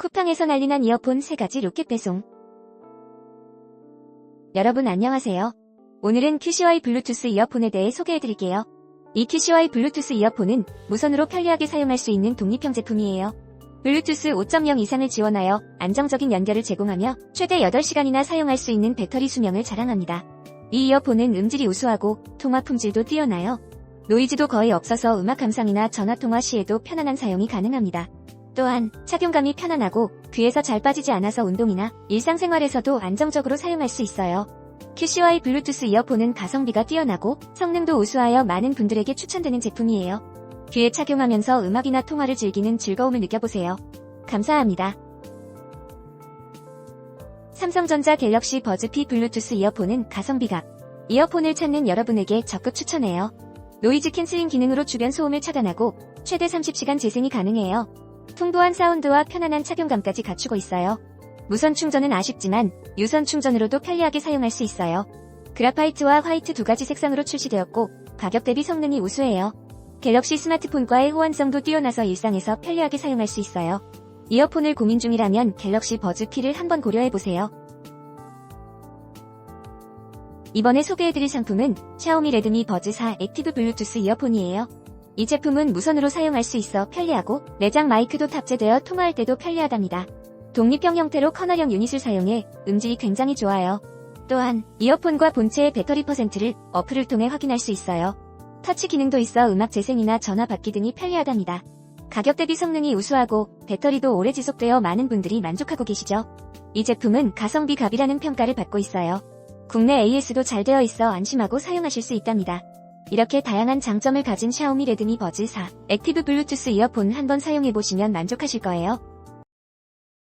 쿠팡에서 난리난 이어폰 3가지 로켓 배송. 여러분 안녕하세요. 오늘은 QCY 블루투스 이어폰에 대해 소개해드릴게요. 이 QCY 블루투스 이어폰은 무선으로 편리하게 사용할 수 있는 독립형 제품이에요. 블루투스 5.0 이상을 지원하여 안정적인 연결을 제공하며 최대 8시간이나 사용할 수 있는 배터리 수명을 자랑합니다. 이 이어폰은 음질이 우수하고 통화 품질도 뛰어나요. 노이즈도 거의 없어서 음악 감상이나 전화 통화 시에도 편안한 사용이 가능합니다. 또한 착용감이 편안하고 귀에서 잘 빠지지 않아서 운동이나 일상생활에서도 안정적으로 사용할 수 있어요. QCY 블루투스 이어폰은 가성비가 뛰어나고 성능도 우수하여 많은 분들에게 추천되는 제품이에요. 귀에 착용하면서 음악이나 통화를 즐기는 즐거움을 느껴보세요. 감사합니다. 삼성전자 갤럭시 버즈 P 블루투스 이어폰은 가성비가 이어폰을 찾는 여러분에게 적극 추천해요. 노이즈 캔슬링 기능으로 주변 소음을 차단하고 최대 30시간 재생이 가능해요. 풍부한 사운드와 편안한 착용감까지 갖추고 있어요. 무선 충전은 아쉽지만 유선 충전으로도 편리하게 사용할 수 있어요. 그라파이트와 화이트 두 가지 색상으로 출시되었고 가격 대비 성능이 우수해요. 갤럭시 스마트폰과의 호환성도 뛰어나서 일상에서 편리하게 사용할 수 있어요. 이어폰을 고민 중이라면 갤럭시 버즈 P를 한번 고려해보세요. 이번에 소개해드릴 상품은 샤오미 레드미 버즈 4 액티브 블루투스 이어폰이에요. 이 제품은 무선으로 사용할 수 있어 편리하고 내장 마이크도 탑재되어 통화할 때도 편리하답니다. 독립형 형태로 커널형 유닛을 사용해 음질이 굉장히 좋아요. 또한 이어폰과 본체의 배터리 퍼센트를 어플을 통해 확인할 수 있어요. 터치 기능도 있어 음악 재생이나 전화 받기 등이 편리하답니다. 가격 대비 성능이 우수하고 배터리도 오래 지속되어 많은 분들이 만족하고 계시죠. 이 제품은 가성비 갑이라는 평가를 받고 있어요. 국내 AS도 잘 되어 있어 안심하고 사용하실 수 있답니다. 이렇게 다양한 장점을 가진 샤오미 레드미 버즈 4 액티브 블루투스 이어폰 한번 사용해보시면 만족하실 거예요.